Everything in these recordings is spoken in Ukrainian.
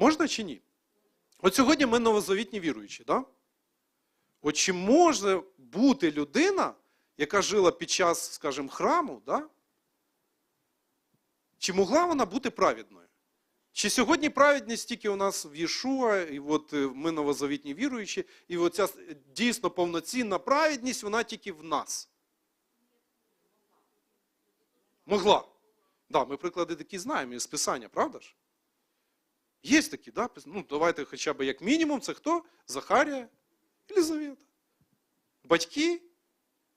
Можна чи ні? От сьогодні ми новозавітні віруючі, да? От чи може бути людина, яка жила під час, скажімо, храму, да? чи могла вона бути праведною? Чи сьогодні праведність тільки у нас в Єшуа, і от е, ми новозавітні віруючі, і оця дійсно повноцінна праведність, вона тільки в нас? Могла. Да, ми приклади такі знаємо із Писання, правда ж? Є такі, да? ну, давайте хоча б як мінімум, це хто? Захарія, Єлизавета. Батьки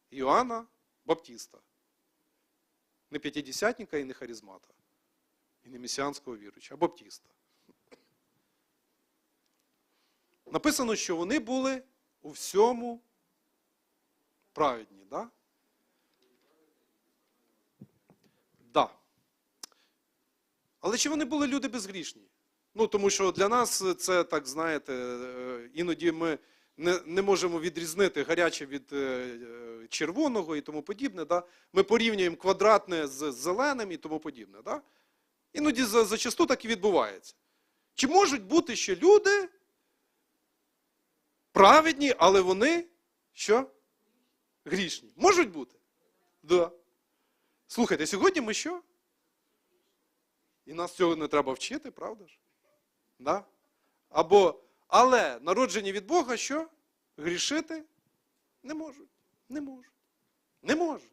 Іоанна Баптіста. Не п'ятидесятника і не харизмата. І не месіанського віруюча, а Баптіста. Написано, що вони були у всьому праведні, да? Да. Але чи вони були люди безгрішні? Ну, тому що для нас це, так знаєте, е, іноді ми не, не можемо відрізнити гаряче від е, е, червоного і тому подібне. Да? Ми порівнюємо квадратне з зеленим і тому подібне. Да? Іноді зачасту так і відбувається. Чи можуть бути ще люди праведні, але вони що? Грішні? Можуть бути? Да. Слухайте, сьогодні ми що? І нас цього не треба вчити, правда ж? Да? Або, але народжені від Бога що? Грішити не можуть. Не можуть. Не можуть.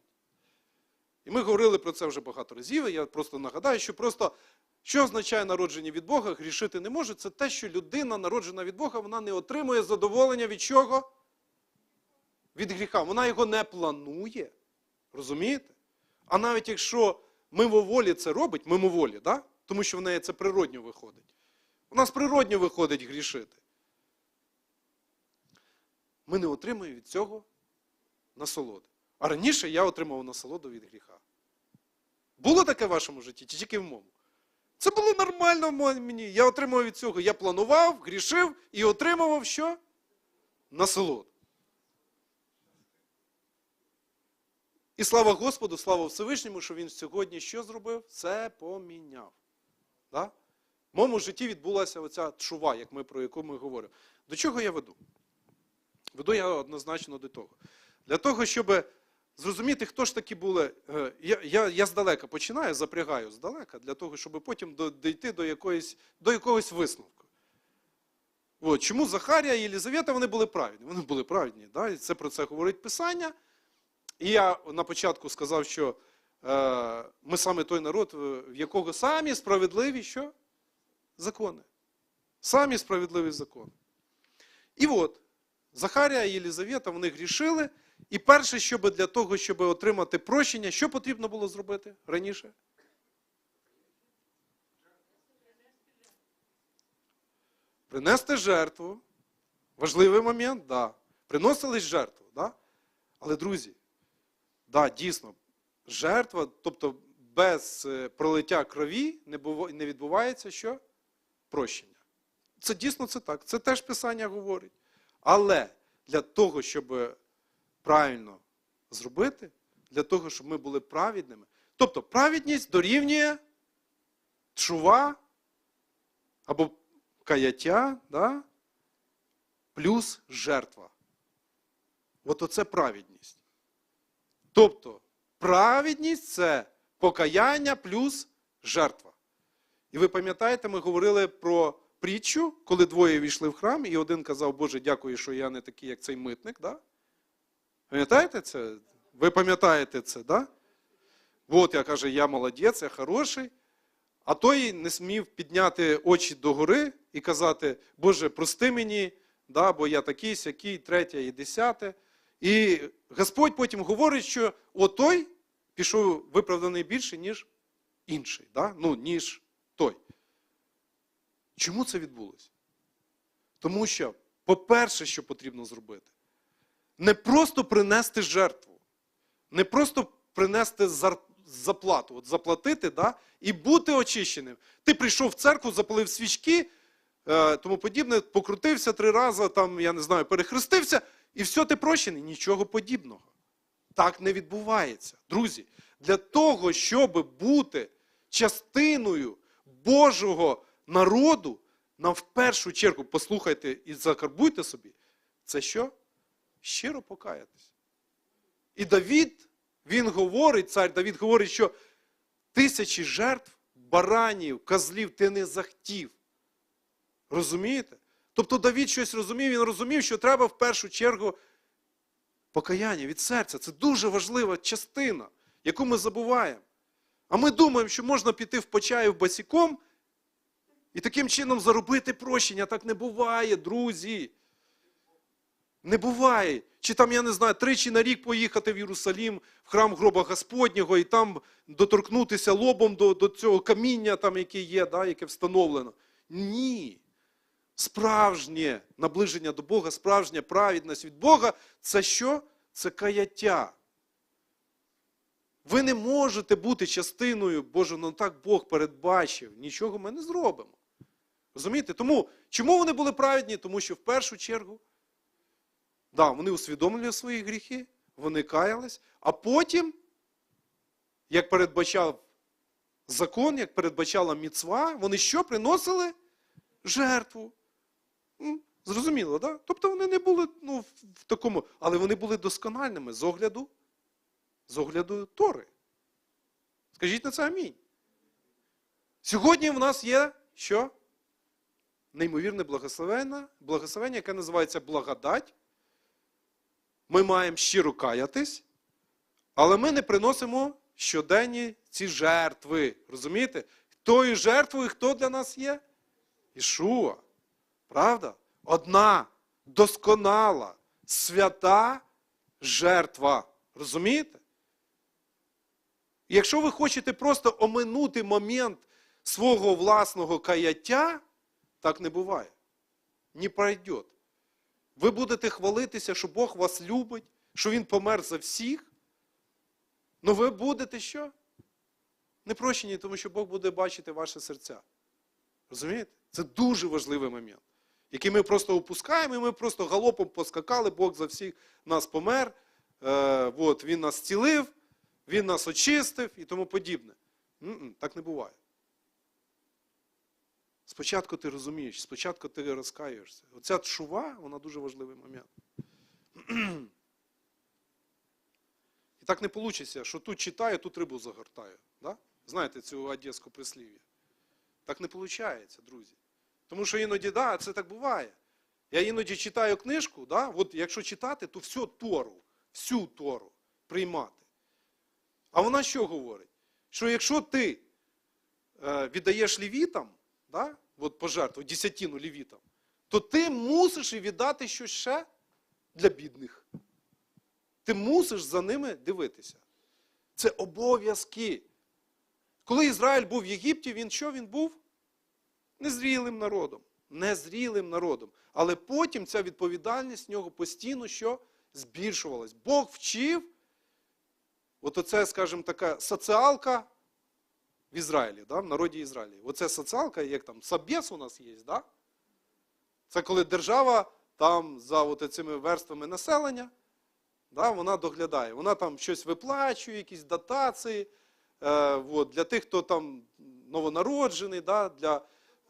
І ми говорили про це вже багато разів. і Я просто нагадаю, що просто що означає народження від Бога, грішити не може, це те, що людина, народжена від Бога, вона не отримує задоволення від чого? Від гріха. Вона його не планує. Розумієте? А навіть якщо мимоволі це робить, мимоволі, да? тому що в неї це природньо виходить. У нас природньо виходить грішити. Ми не отримуємо від цього насолоди. А раніше я отримав насолоду від гріха. Було таке в вашому житті, чи тільки в моєму? Це було нормально в мені. Я отримав від цього. Я планував, грішив і отримував що? Насолоду. І слава Господу, слава Всевишньому, що він сьогодні що зробив? Все поміняв. Да? В моєму житті відбулася оця чува, як ми, про яку ми говоримо. До чого я веду? Веду я однозначно до того. Для того, щоб зрозуміти, хто ж такі були. е, Я, я, я здалека починаю, запрягаю здалека, для того, щоб потім дійти до, якоїсь, до якогось висновку. От, чому Захарія і Єлізавета вони були праведні? Вони були праведні. Да? І це про це говорить Писання. І я на початку сказав, що е, ми саме той народ, в в якого самі справедливі що? Закони. Самі справедливі закони. І от, Захарія і Єлізавета, вони грішили. І перше, щоб для того, щоб отримати прощення, що потрібно було зробити раніше? Принести жертву. Важливий момент, да. Приносились жертву, да? Але, друзі, да, дійсно, жертва, тобто без е, пролиття крові не відбувається що? Прощення. Це дійсно це так. Це теж Писання говорить. Але для того, щоб правильно зробити, для того, щоб ми були праведними. Тобто праведність дорівнює чува або каяття, да? плюс жертва. От оце праведність. Тобто, праведність це покаяння плюс жертва. І ви пам'ятаєте, ми говорили про притчу, коли двоє війшли в храм, і один казав, Боже, дякую, що я не такий, як цей митник. Да? Пам'ятаєте це? Ви пам'ятаєте це, да? От я каже, я молодець, я хороший. А той не смів підняти очі догори і казати, Боже, прости мені, да, бо я такий, сякий, третє і десяте. І Господь потім говорить, що отой пішов виправданий більше, ніж інший, да? ну, ніж той. Чому це відбулося? Тому що, по-перше, що потрібно зробити, не просто принести жертву, не просто принести заплату, от заплатити да, і бути очищеним. Ти прийшов в церкву, запалив свічки, е, тому подібне, покрутився три рази, там, я не знаю, перехрестився, і все, ти прощений. Нічого подібного. Так не відбувається. Друзі, для того, щоб бути частиною Божого народу, нам в першу чергу послухайте і закарбуйте собі, це що? Щиро покаятись. І Давід, він говорить, цар Давід говорить, що тисячі жертв, баранів, козлів ти не захтів. Розумієте? Тобто Давід щось розумів, він розумів, що треба в першу чергу покаяння від серця. Це дуже важлива частина, яку ми забуваємо. А ми думаємо, що можна піти в почаїв босиком і таким чином заробити прощення. Так не буває, друзі. Не буває. Чи там, я не знаю, тричі на рік поїхати в Єрусалім, в храм гроба Господнього, і там доторкнутися лобом до, до цього каміння, там, яке є, да, яке встановлено. Ні. Справжнє наближення до Бога, справжня праведність від Бога це що? Це каяття. Ви не можете бути частиною, Боже, ну так Бог передбачив. Нічого ми не зробимо. Розумієте? Тому чому вони були праведні? Тому що в першу чергу, да, вони усвідомлювали свої гріхи, вони каялись, а потім, як передбачав закон, як передбачала міцва, вони що приносили? Жертву. Зрозуміло? Да? Тобто вони не були ну, в такому, але вони були доскональними з огляду, з огляду Тори. Скажіть на це амінь. Сьогодні в нас є що? Неймовірне благословення, благословення, яке називається благодать. Ми маємо щиро каятись, але ми не приносимо щоденні ці жертви. Розумієте? Тою жертвою, хто для нас є? Ішуа. Правда? Одна досконала, свята жертва. Розумієте? Якщо ви хочете просто оминути момент свого власного каяття, так не буває. Не пройде. Ви будете хвалитися, що Бог вас любить, що Він помер за всіх. Ну ви будете що? Не прощені, тому що Бог буде бачити ваше серця. Розумієте? Це дуже важливий момент, який ми просто опускаємо, і ми просто галопом поскакали, Бог за всіх нас помер, е, от, Він нас цілив, Він нас очистив і тому подібне. М-м, так не буває. Спочатку ти розумієш, спочатку ти розкаюєшся. Оця тшува, вона дуже важливий момент. І так не вийде, що тут читаю, тут рибу загортаю. Да? Знаєте цю одеську прислів'я? Так не виходить, друзі. Тому що іноді, да, це так буває. Я іноді читаю книжку, да, от якщо читати, то всю Тору, всю Тору приймати. А вона що говорить? Що якщо ти е, віддаєш лівітам, да, от пожертву, десятину лівітам, то ти мусиш і віддати щось ще для бідних. Ти мусиш за ними дивитися. Це обов'язки. Коли Ізраїль був в Єгипті, він що він був? Незрілим народом. Незрілим народом. Але потім ця відповідальність в нього постійно що? збільшувалась. Бог вчив, от оце, скажімо, така соціалка в Ізраїлі, да, в народі Ізраїлі. Оце соціалка, як там Сабєс у нас є, да? це коли держава там за от цими верствами населення, да, вона доглядає. Вона там щось виплачує, якісь дотації. Е, от, для тих, хто там новонароджений, да, для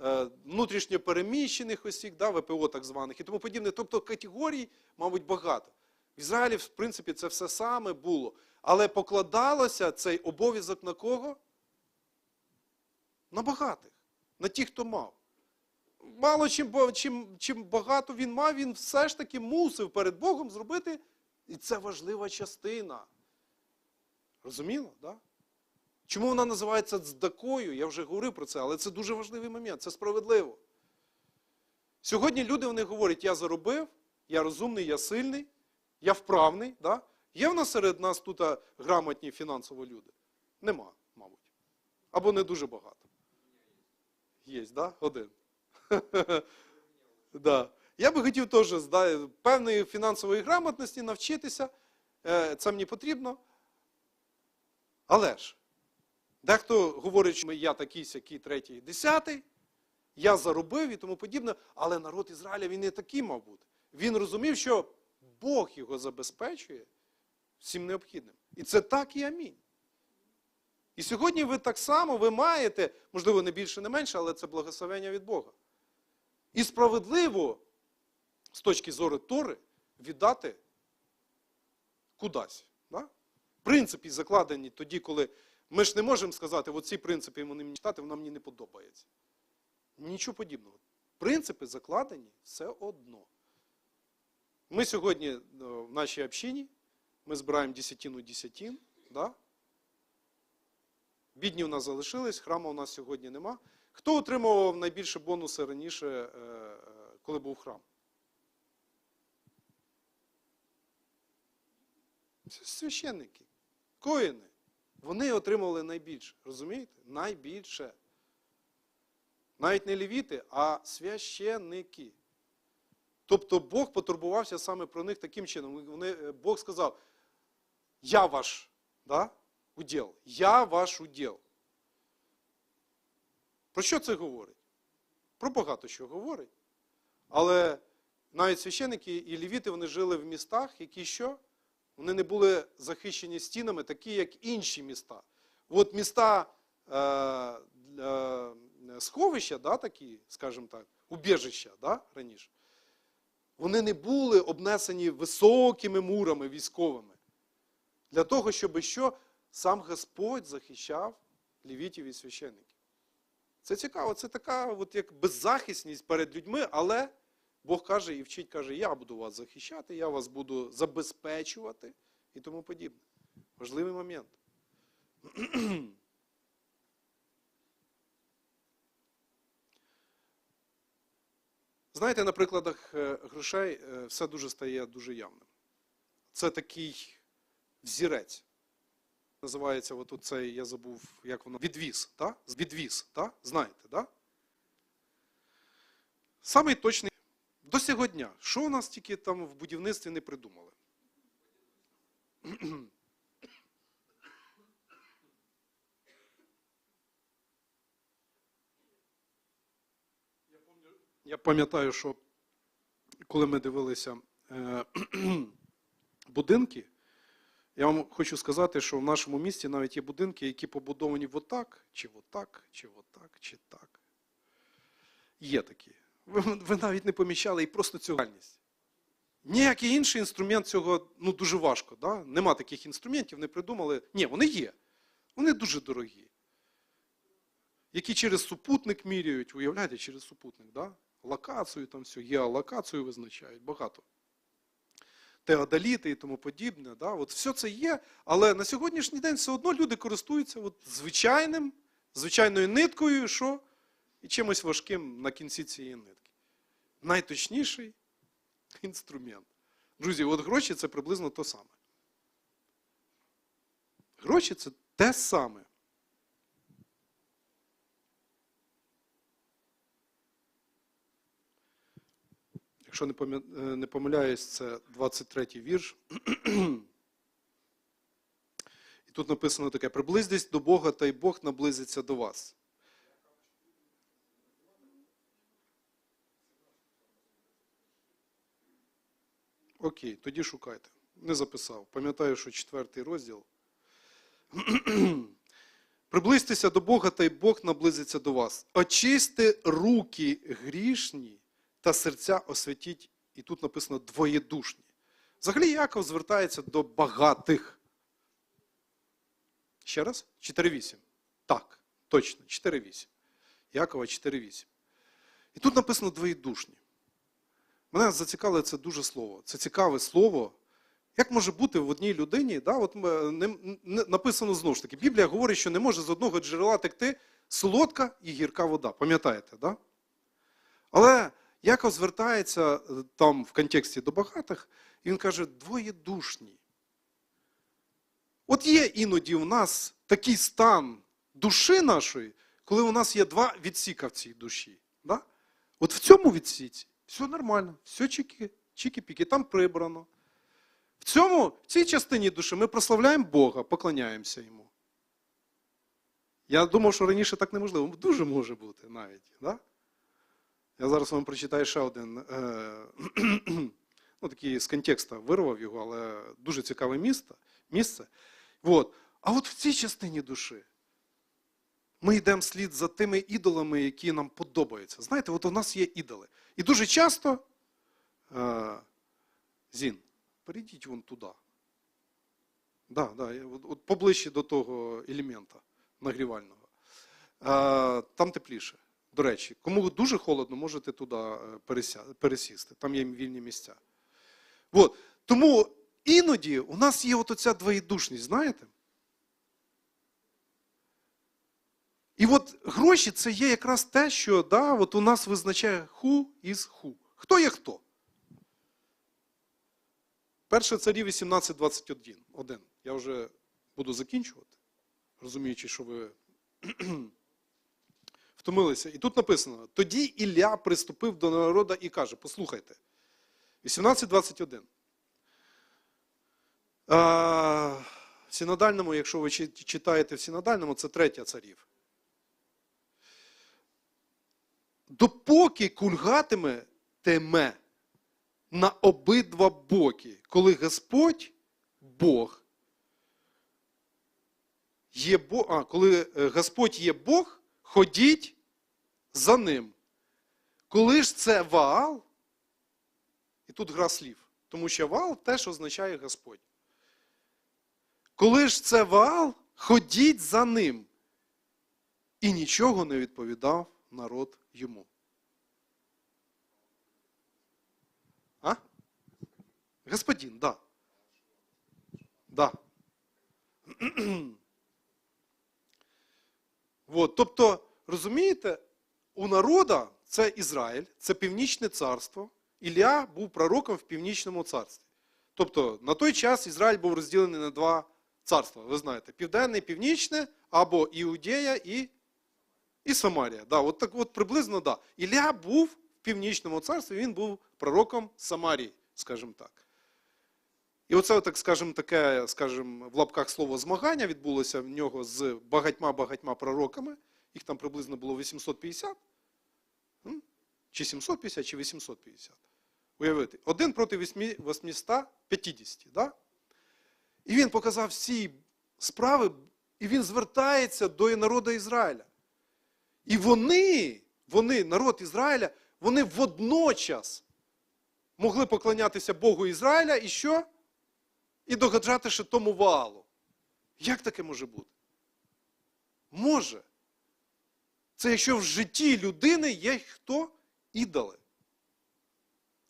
е, внутрішньопереміщених осіб, да, ВПО так званих і тому подібне. Тобто категорій, мабуть, багато. В Ізраїлі, в принципі, це все саме було. Але покладалося цей обов'язок на кого? На багатих, на тих, хто мав. Мало чим, чим, чим багато він мав, він все ж таки мусив перед Богом зробити, і це важлива частина. Розуміло? Да? Чому вона називається цдакою? Я вже говорив про це, але це дуже важливий момент, це справедливо. Сьогодні люди вони говорять, я заробив, я розумний, я сильний, я вправний. Да? Є в нас серед нас тут грамотні фінансово люди? Нема, мабуть. Або не дуже багато. Є, да? Один. да. Я би хотів теж да, певної фінансової грамотності навчитися. Е, Це мені потрібно. Але ж, дехто говорить, що я такий, сякий, третій, десятий, я заробив і тому подібне, але народ Ізраїля він не такий, мав бути. Він розумів, що Бог його забезпечує всім необхідним. І це так і амінь. І сьогодні ви так само ви маєте, можливо, не більше, не менше, але це благословення від Бога. І справедливо, з точки зору Тори, віддати кудись. Да? Принципи закладені тоді, коли ми ж не можемо сказати, оці принципи вони мені читати, воно мені не подобається. Нічого подібного. Принципи закладені все одно. Ми сьогодні е, в нашій общині, ми збираємо десятину десятин. Да? Бідні у нас залишились, храму у нас сьогодні нема. Хто отримував найбільше бонуси раніше, е, е, коли був храм? Священники, коїни. Вони отримували найбільше. Розумієте? Найбільше. Навіть не левіти, а священники. Тобто Бог потурбувався саме про них таким чином. Вони, е, Бог сказав: Я ваш да, уділ, я ваш уділ. Про що це говорить? Про багато що говорить. Але навіть священники і лівіти вони жили в містах, які що? Вони не були захищені стінами, такі, як інші міста. От міста е, е, сховища, да, такі, скажімо так, убіжища да, раніше, вони не були обнесені високими мурами військовими. Для того, щоб що сам Господь захищав лівітів і священників. Це цікаво, це така от як беззахисність перед людьми, але Бог каже і вчить, каже, я буду вас захищати, я вас буду забезпечувати і тому подібне. Важливий момент. Знаєте, на прикладах е, грошей е, все дуже стає дуже явним. Це такий взірець. Називається от цей, я забув, як воно, відвіз, та? Відвіз, та? знаєте, да? Самий точний до сьогодні. Що у нас тільки там в будівництві не придумали? Я пам'ятаю, що коли ми дивилися е, будинки, я вам хочу сказати, що в нашому місті навіть є будинки, які побудовані отак, чи отак, чи отак, чи так. Є такі. Ви, ви навіть не помічали і просто цю реальність. Ніякий інший інструмент цього ну, дуже важко. Да? Нема таких інструментів, не придумали. Ні, вони є. Вони дуже дорогі. Які через супутник міряють, уявляєте, через супутник, да? локацію, там все, геолокацію визначають, багато. Теодоліти і тому подібне. Да? От все це є, але на сьогоднішній день все одно люди користуються от звичайним, звичайною ниткою, що? і чимось важким на кінці цієї нитки. Найточніший інструмент. Друзі, от гроші це приблизно то саме. Гроші це те саме. Якщо е, не помиляюсь, це 23-й вірш. І тут написано таке: приблизьтесь до Бога, та й Бог наблизиться до вас. Окей, тоді шукайте. Не записав. Пам'ятаю, що четвертий розділ. Приблизьтеся до Бога, та й Бог наблизиться до вас. Очисти руки грішні та серця освятіть. І тут написано двоєдушні. Взагалі Яков звертається до багатих. Ще раз? 4.8. Так, точно, 4.8. Якова 4.8. І тут написано двоєдушні. Мене зацікавило це дуже слово. Це цікаве слово. Як може бути в одній людині, да, от написано знову ж таки, Біблія говорить, що не може з одного джерела текти солодка і гірка вода. Пам'ятаєте, да? Але Яков звертається е, там в контексті до багатих, і він каже, двоєдушні. От є іноді у нас такий стан душі нашої, коли у нас є два відсіка в цій душі. Да? От в цьому відсіці все нормально, все чики, чики-піки, там прибрано. В цьому, в цій частині душі ми прославляємо Бога, поклоняємося йому. Я думав, що раніше так неможливо. Дуже може бути навіть. Да? Я зараз вам прочитаю ще один, е, ну такий з контексту вирвав його, але дуже цікаве місце. місце. От. А от в цій частині душі ми йдемо слід за тими ідолами, які нам подобаються. Знаєте, от у нас є ідоли. І дуже часто, е, Зін, перейдіть вон туди. Да, да, от, от поближче до того елемента нагрівального. Е, там тепліше. До речі, кому дуже холодно, можете туди е, пересісти. Там є вільні місця. От. Тому іноді у нас є от оця двоєдушність, знаєте? І от гроші це є якраз те, що да, от у нас визначає who is who. Хто є хто? Перше царі 18.21. Один. Я вже буду закінчувати, розуміючи, що ви втомилися. І тут написано: тоді Ілля приступив до народу і каже: Послухайте, 18.21. В синодальному, якщо ви читаєте в синодальному, це третя царів. Допоки кульгатиме теме на обидва боки, коли Господь Бог є Бог, а, коли е, Господь є Бог, ходіть за ним. Коли ж це Ваал, і тут гра слів, тому що Ваал теж означає Господь. Коли ж це Ваал, ходіть за ним. І нічого не відповідав народ йому. А? Господин, да. Да. Вот, тобто, розумієте, у народа це Ізраїль, це північне царство. Ілля був пророком в північному царстві. Тобто на той час Ізраїль був розділений на два царства. Ви знаєте, південне і північне, або Іудея і, і Самарія. Да, от так от приблизно да. Ілля був в північному царстві, він був пророком Самарії, скажімо так. І оце, так скажемо, таке, скажімо, в лапках слово змагання відбулося в нього з багатьма-багатьма пророками. Їх там приблизно було 850. Чи 750, чи 850. Уявити, один проти 850. Да? І він показав всі справи, і він звертається до народу Ізраїля. І вони, вони, народ Ізраїля, вони водночас могли поклонятися Богу Ізраїля і що? І догаджати ще тому валу. Як таке може бути? Може. Це якщо в житті людини є хто? Ідоли.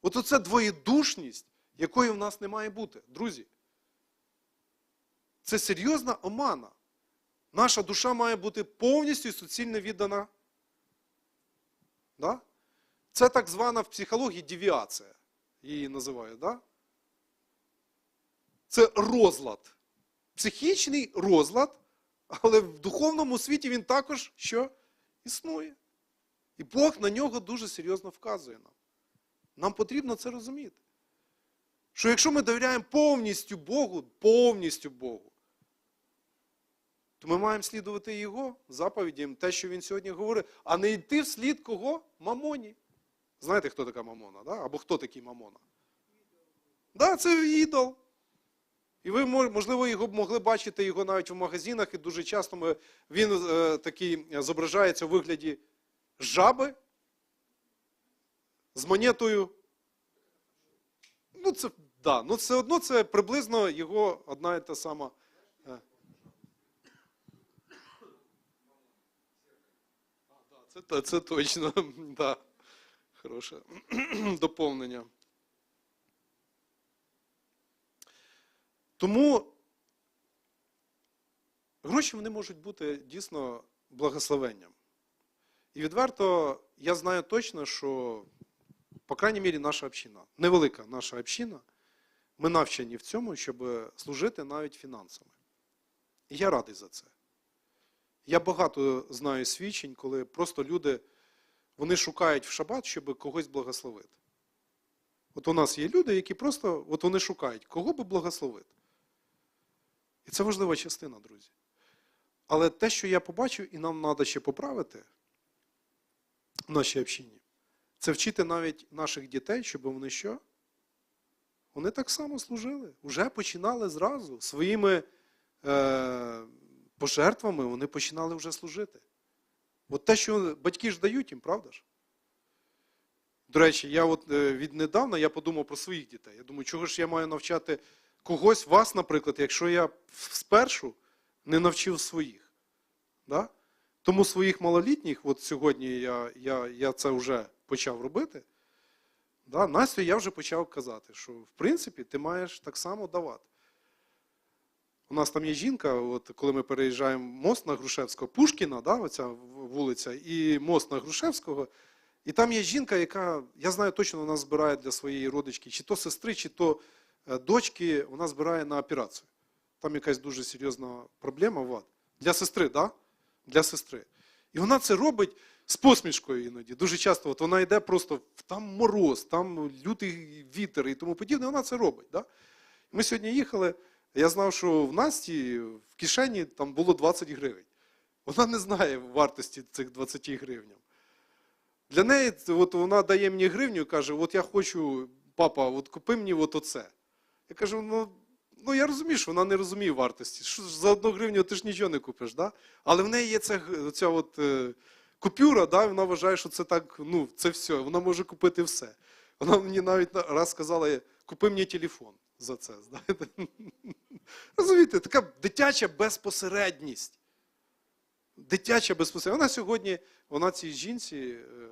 От оце двоєдушність, якої в нас не має бути, друзі. Це серйозна омана. Наша душа має бути повністю і суцільно віддана. Да? Це так звана в психології девіація. Її називають, да? Це розлад. Психічний розлад, але в духовному світі він також що? Існує. І Бог на нього дуже серйозно вказує нам. Нам потрібно це розуміти. Що якщо ми довіряємо повністю Богу, повністю Богу, то ми маємо слідувати Його заповідям, те, що він сьогодні говорить, а не йти вслід кого? Мамоні. Знаєте, хто така мамона? Да? Або хто такий мамона? Да, це ідол. І ви, мож- можливо, його могли бачити його навіть в магазинах, і дуже часто ми, він е, такий зображається у вигляді жаби з монетою. Ну, це, да, ну, все одно це приблизно його одна і та сама. е. Це, це точно, да. Хороше доповнення. Тому гроші вони можуть бути дійсно благословенням. І відверто я знаю точно, що, по крайній мірі, наша община, невелика наша община, ми навчені в цьому, щоб служити навіть фінансами. І я радий за це. Я багато знаю свідчень, коли просто люди вони шукають в шабат, щоб когось благословити. От у нас є люди, які просто от вони шукають, кого би благословити. І це важлива частина, друзі. Але те, що я побачив, і нам треба ще поправити в нашій общині, це вчити навіть наших дітей, щоб вони що? Вони так само служили. Вже починали зразу своїми е, пожертвами, вони починали вже служити. От те, що батьки ж дають їм, правда ж? До речі, я от е, віднедавна я подумав про своїх дітей. Я думаю, чого ж я маю навчати когось, вас, наприклад, якщо я спершу не навчив своїх. Да? Тому своїх малолітніх, от сьогодні я, я, я це вже почав робити. Да? Настю я вже почав казати, що в принципі ти маєш так само давати. У нас там є жінка, от коли ми переїжджаємо мост на Грушевського, Пушкіна, да, оця вулиця, і мост на Грушевського. І там є жінка, яка, я знаю точно, вона збирає для своєї родички, чи то сестри, чи то дочки, вона збирає на операцію. Там якась дуже серйозна проблема. Вот. Для сестри, да? Для сестри. І вона це робить з посмішкою іноді. Дуже часто от вона йде просто там мороз, там лютий вітер і тому подібне. Вона це робить. Да? Ми сьогодні їхали. Я знав, що в Насті в кишені там було 20 гривень. Вона не знає вартості цих 20 гривень. Для неї от вона дає мені гривню і каже: От я хочу, папа, от купи мені от оце. Я кажу, ну, ну я розумію, що вона не розуміє вартості. Що за одну гривню ти ж нічого не купиш. Да? Але в неї є ця, ця от, е, купюра, да? і вона вважає, що це так, ну, це все, вона може купити все. Вона мені навіть раз сказала, купи мені телефон за це. Знаєте? Розумієте, така дитяча безпосередність. Дитяча безпосередність. Вона сьогодні, вона цій жінці е,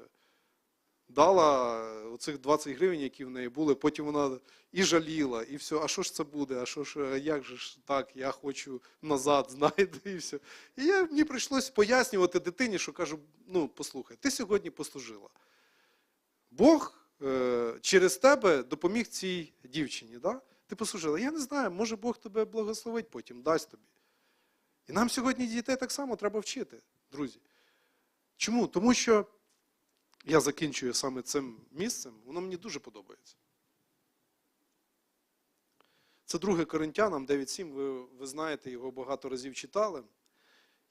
дала оцих 20 гривень, які в неї були, потім вона і жаліла, і все, а що ж це буде, а що ж, як же ж так, я хочу назад, знаєте, і все. І я, мені прийшлося пояснювати дитині, що кажу, ну, послухай, ти сьогодні послужила. Бог е, через тебе допоміг цій дівчині. Да? Ти послужила. Я не знаю, може Бог тебе благословить потім, дасть тобі. І нам сьогодні дітей так само треба вчити, друзі. Чому? Тому що я закінчую саме цим місцем, воно мені дуже подобається. Це 2 Коринтянам 9.7, ви, ви знаєте, його багато разів читали.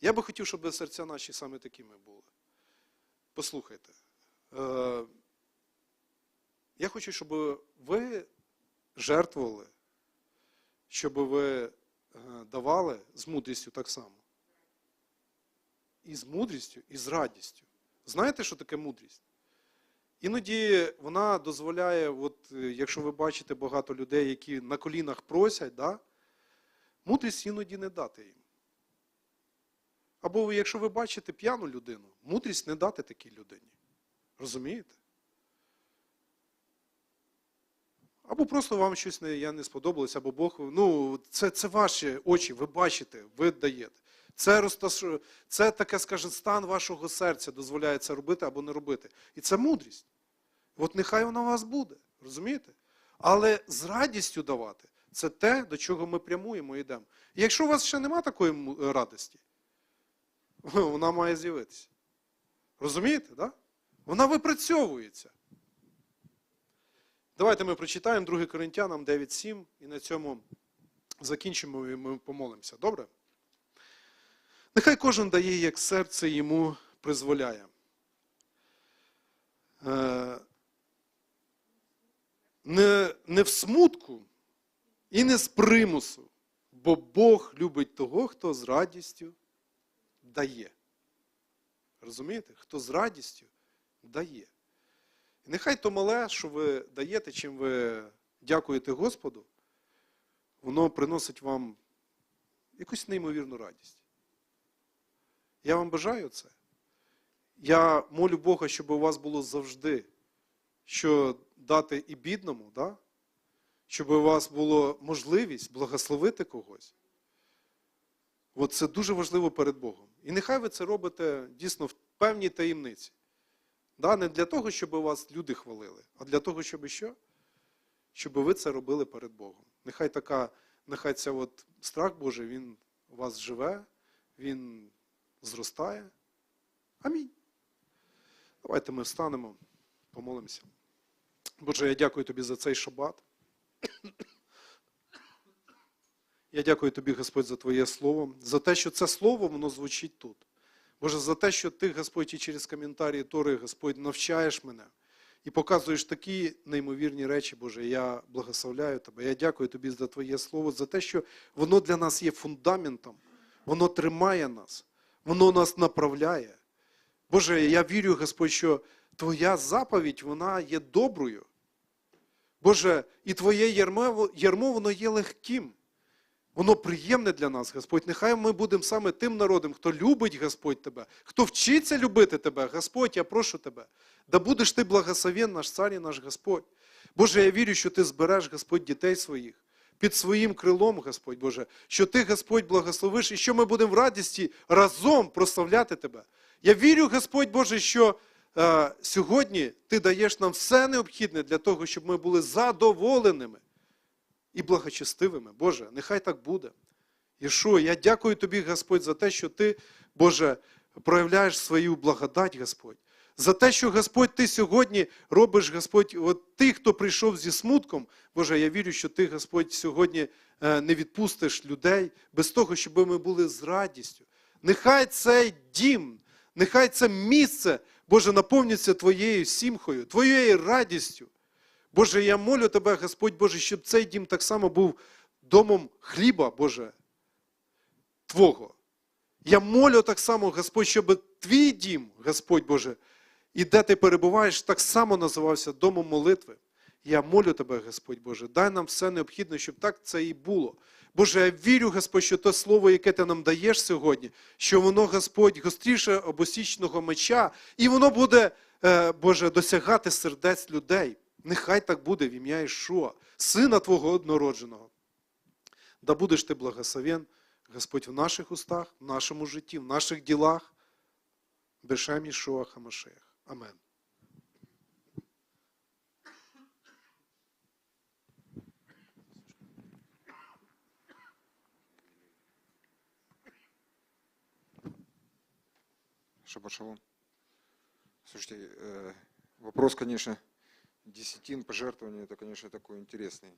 Я би хотів, щоб серця наші саме такими були. Послухайте. Е, я хочу, щоб ви жертвували, щоб ви е, давали з мудрістю так само. І з мудрістю, і з радістю. Знаєте, що таке мудрість? Іноді вона дозволяє, от, е, якщо ви бачите багато людей, які на колінах просять, да, мудрість іноді не дати їм. Або якщо ви бачите п'яну людину, мудрість не дати такій людині. Розумієте? Або просто вам щось не, я не сподобалось, або Бог. Ну, це, це ваші очі, ви бачите, ви даєте. Це, це таке, скаже, стан вашого серця дозволяє це робити або не робити. І це мудрість. От нехай вона у вас буде, розумієте? Але з радістю давати це те, до чого ми прямуємо і йдемо. І якщо у вас ще немає такої радості, вона має з'явитися. Розумієте, да? Вона випрацьовується. Давайте ми прочитаємо 2 Коринтянам 9.7 і на цьому закінчимо і ми помолимося. Добре? Нехай кожен дає, як серце йому призволяє. Е, Не, не в смутку і не з примусу, бо Бог любить того, хто з радістю дає. Розумієте? Хто з радістю дає. І нехай то мале, що ви даєте, чим ви дякуєте Господу, воно приносить вам якусь неймовірну радість. Я вам бажаю це. Я молю Бога, щоб у вас було завжди, що дати і бідному, да? щоб у вас була можливість благословити когось. От це дуже важливо перед Богом. І нехай ви це робите дійсно в певній таємниці. Да? Не для того, щоб вас люди хвалили, а для того, щоб що? Щоб ви це робили перед Богом. Нехай така, нехай ця от страх Божий, він у вас живе, він зростає. Амінь. Давайте ми встанемо, помолимося. Боже, я дякую тобі за цей шабат. Я дякую тобі, Господь, за Твоє Слово, за те, що це Слово, воно звучить тут. Боже, за те, що Ти, Господь, і через коментарі Тори, Господь, навчаєш мене і показуєш такі неймовірні речі, Боже. Я благословляю Тебе. Я дякую Тобі за Твоє Слово, за те, що воно для нас є фундаментом, воно тримає нас, воно нас направляє. Боже, я вірю, Господь, що Твоя заповідь, вона є доброю. Боже, і Твоє ярмо, ярмо воно є легким. Воно приємне для нас, Господь. Нехай ми будемо саме тим народом, хто любить Господь Тебе, хто вчиться любити Тебе. Господь, я прошу Тебе. Да будеш ти благословен, наш цар і наш Господь. Боже, я вірю, що Ти збереш, Господь, дітей своїх під своїм крилом, Господь Боже, що Ти, Господь, благословиш і що ми будемо в радісті разом прославляти Тебе. Я вірю, Господь Боже, що е, сьогодні Ти даєш нам все необхідне для того, щоб ми були задоволеними і благочестивими. Боже, нехай так буде. Ішо, я дякую тобі, Господь, за те, що ти, Боже, проявляєш свою благодать, Господь. За те, що Господь, ти сьогодні робиш, Господь, от тих, хто прийшов зі смутком, Боже, я вірю, що ти, Господь, сьогодні е, не відпустиш людей без того, щоб ми були з радістю. Нехай цей дім, нехай це місце, Боже, наповниться Твоєю сімхою, Твоєю радістю. Боже, я молю Тебе, Господь Боже, щоб цей дім так само був домом хліба, Боже, Твого. Я молю так само, Господь, щоб твій дім, Господь Боже, і де ти перебуваєш, так само називався домом молитви. Я молю тебе, Господь Боже, дай нам все необхідне, щоб так це і було. Боже, я вірю, Господь, що те слово, яке ти нам даєш сьогодні, що воно, Господь, гостріше обосічного меча, і воно буде, е, Боже, досягати сердець людей. Нехай так буде в ім'я Ішуа, Сина Твого однородженого. Да будеш ти благословен, Господь, в наших устах, в нашому житті, в наших ділах. Бешем Ішуа Хамашеях. Амен. Шаббат шалом. Слушайте, э, вопрос, конечно, десятин, пожертвования, это, конечно, такой интересный.